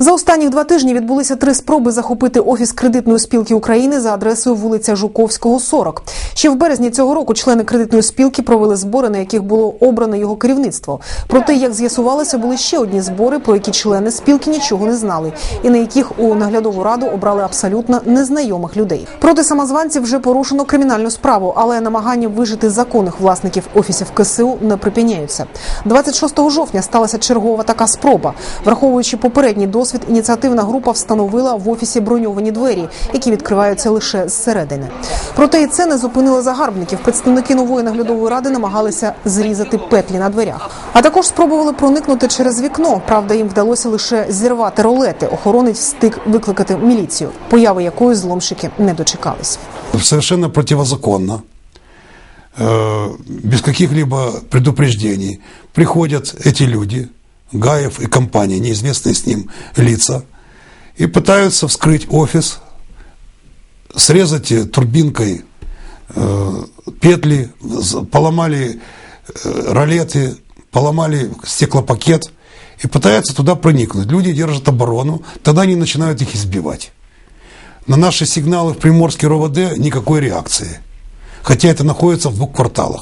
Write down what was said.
За останні два тижні відбулися три спроби захопити офіс кредитної спілки України за адресою вулиця Жуковського, 40. Ще в березні цього року члени кредитної спілки провели збори, на яких було обрано його керівництво. Проте, як з'ясувалося, були ще одні збори, про які члени спілки нічого не знали, і на яких у наглядову раду обрали абсолютно незнайомих людей. Проти самозванців вже порушено кримінальну справу, але намагання вижити законних власників офісів КСУ не припиняються. 26 жовтня сталася чергова така спроба. Враховуючи попередній досвід, ініціативна група встановила в офісі броньовані двері, які відкриваються лише зсередини. Проте і це не зупинило загарбників. Представники нової наглядової ради намагалися зрізати петлі на дверях, а також спробували проникнути через вікно. Правда, їм вдалося лише зірвати ролети. Охоронець встиг викликати міліцію, появи якої зломщики не дочекались. совершенно противозаконно, э, без каких-либо предупреждений приходят эти люди, Гаев и компания, неизвестные с ним лица, и пытаются вскрыть офис, срезать э, турбинкой э, петли, поломали э, ролеты, поломали стеклопакет и пытаются туда проникнуть. Люди держат оборону, тогда они начинают их избивать. На наши сигналы в Приморский РОВД никакой реакции. Хотя это находится в двух кварталах.